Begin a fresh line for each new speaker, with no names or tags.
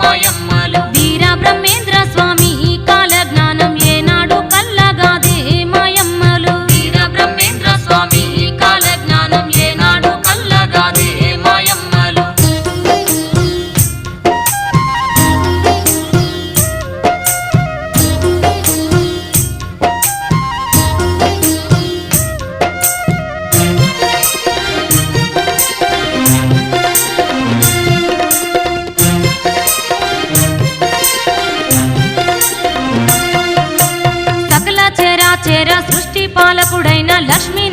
మాయమ్మలు
సృష్టి పాలకుడైన లక్ష్మీ